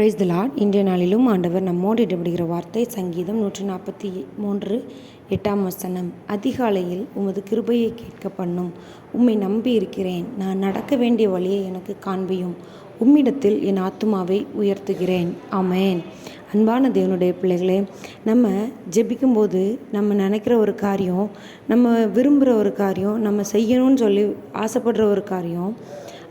Praise the Lord இன்றைய நாளிலும் ஆண்டவர் நம்மோடு இடப்படுகிற வார்த்தை சங்கீதம் நூற்றி நாற்பத்தி மூன்று எட்டாம் வசனம். அதிகாலையில் உமது கிருபையை கேட்க பண்ணும் உம்மை நம்பி இருக்கிறேன். நான் நடக்க வேண்டிய வழியை எனக்கு காண்பியும். உம்மிடத்தில் என் ஆத்துமாவை உயர்த்துகிறேன். ஆமென். அன்பான தேவனுடைய பிள்ளைகளே நம்ம ஜெபிக்கும்போது நம்ம நினைக்கிற ஒரு காரியம் நம்ம விரும்புகிற ஒரு காரியம் நம்ம செய்யணும்னு சொல்லி ஆசைப்படுற ஒரு காரியம்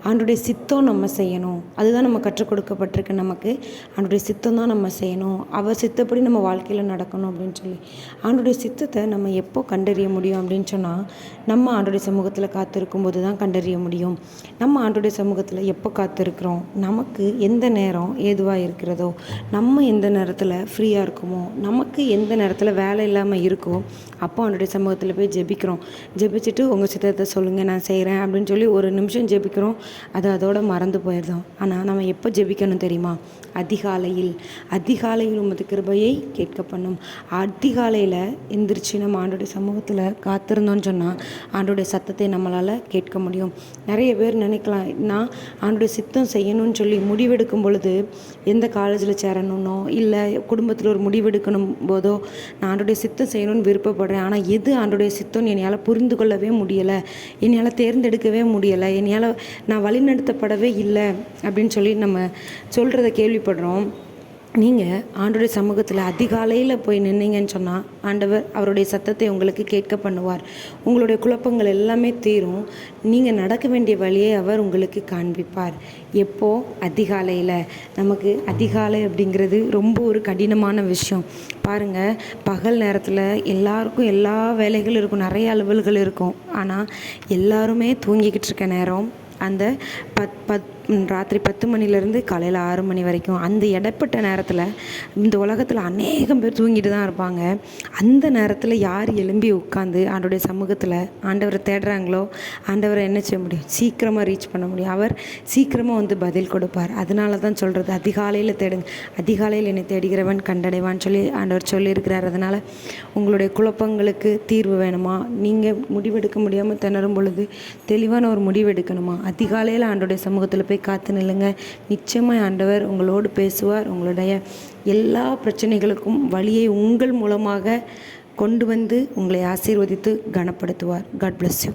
ஆண்டுடைய சித்தம் நம்ம செய்யணும். அதுதான் நம்ம கற்றுக் கொடுக்கப்பட்டிருக்கு நமக்கு. ஆண்டுடைய சித்தம் தான் நம்ம செய்யணும். அவர் சித்தப்படி நம்ம வாழ்க்கையில் நடக்கணும் அப்படின்னு சொல்லி. ஆண்டுடைய சித்தத்தை நம்ம எப்போ கண்டறிய முடியும் அப்படின்னு சொன்னால் நம்ம ஆண்டுடைய சமூகத்தில் காத்திருக்கும் போது தான் கண்டறிய முடியும். நம்ம ஆண்டுடைய சமூகத்தில் எப்போ காத்திருக்கிறோம்? நமக்கு எந்த நேரம் ஏதுவாக இருக்கிறதோ நம்ம எந்த நேரத்தில் ஃப்ரீயாக இருக்குமோ நமக்கு எந்த நேரத்தில் வேலை இல்லாமல் இருக்கோ அப்போ ஆண்டுடைய சமூகத்தில் போய் ஜெபிக்கிறோம். ஜெபிச்சுட்டு உங்கள் சித்தத்தை சொல்லுங்கள் நான் செய்கிறேன் அப்படின்னு சொல்லி ஒரு நிமிஷம் ஜெபிக்கிறோம். அது அதோட மறந்து போயிடுதோம் ஆனால் நம்ம எப்போ ஜெபிக்கணும் தெரியுமா? அதிகாலையில். அதிகாலையில் உமது கிருபையை கேட்க பண்ணும். அதிகாலையில் எந்திரிச்சு நம்ம ஆண்டோடைய சமூகத்தில் காத்திருந்தோம்னு சொன்னால் ஆண்டோடைய சத்தத்தை நம்மளால் கேட்க முடியும். நிறைய பேர் நினைக்கலாம் நான் ஆண்டோடைய சித்தம் செய்யணும்னு சொல்லி முடிவெடுக்கும் பொழுது எந்த காலேஜில் சேரணும்னோ இல்லை குடும்பத்தில் ஒரு முடிவெடுக்கணும் போதோ நான் ஆண்டோடைய சித்தம் செய்யணும்னு விருப்பப்படுறேன். ஆனால் எது ஆண்டோடைய சித்தம்னு என்னையால் புரிந்து கொள்ளவே முடியலை. என்னையால் தேர்ந்தெடுக்கவே முடியலை. என்னையால் நான் வழிநடத்தப்படவே இல்லை அப்படின்னு சொல்லி நம்ம சொல்கிறத கேள்விப்படுறோம். நீங்கள் ஆண்டோடைய சமூகத்தில் அதிகாலையில் போய் நின்னீங்கன்னு சொன்னால் ஆண்டவர் அவருடைய சத்தத்தை உங்களுக்கு கேட்க பண்ணுவார். உங்களுடைய குழப்பங்கள் எல்லாமே தீரும். நீங்கள் நடக்க வேண்டிய வழியை அவர் உங்களுக்கு காண்பிப்பார். எப்போ? அதிகாலையில். நமக்கு அதிகாலை அப்படிங்கிறது ரொம்ப ஒரு கடினமான விஷயம். பாருங்கள் பகல் நேரத்தில் எல்லாருக்கும் எல்லா வேலைகளும் இருக்கும். நிறைய அலுவல்கள் இருக்கும். ஆனால் எல்லாருமே தூங்கிக்கிட்டு இருக்க நேரம் அந்த பத் பத் ராத்திரி பத்து மணிலேருந்து காலையில் ஆறு மணி வரைக்கும். அந்த இடப்பட்ட நேரத்தில் இந்த உலகத்தில் அநேகம் பேர் தூங்கிட்டு தான் இருப்பாங்க. அந்த நேரத்தில் யார் எழும்பி உட்காந்து ஆண்டோடைய சமூகத்தில் ஆண்டவரை தேடுறாங்களோ ஆண்டவரை என்ன செய்ய முடியும்? சீக்கிரமாக ரீச் பண்ண முடியும். அவர் சீக்கிரமாக வந்து பதில் கொடுப்பார். அதனால தான் சொல்கிறது அதிகாலையில் தேடுங்க. அதிகாலையில் என்னை தேடுகிறவன் கண்டடைவான்னு சொல்லி ஆண்டவர் சொல்லியிருக்கிறார். அதனால் உங்களுடைய குழப்பங்களுக்கு தீர்வு வேணுமா? நீங்கள் முடிவெடுக்க முடியாமல் திணறும் பொழுது தெளிவான ஒரு முடிவெடுக்கணுமா? அதிகாலையில் ஆண்டோடைய சமூகத்தில் போய் காத்து நில்லுங்க. நிச்சயமாக ஆண்டவர் உங்களோடு பேசுவார். உங்களுடைய எல்லா பிரச்சனைகளுக்கும் வழியை உங்கள் மூலமாக கொண்டு வந்து உங்களை ஆசீர்வதித்து கனப்படுத்துவார். God bless you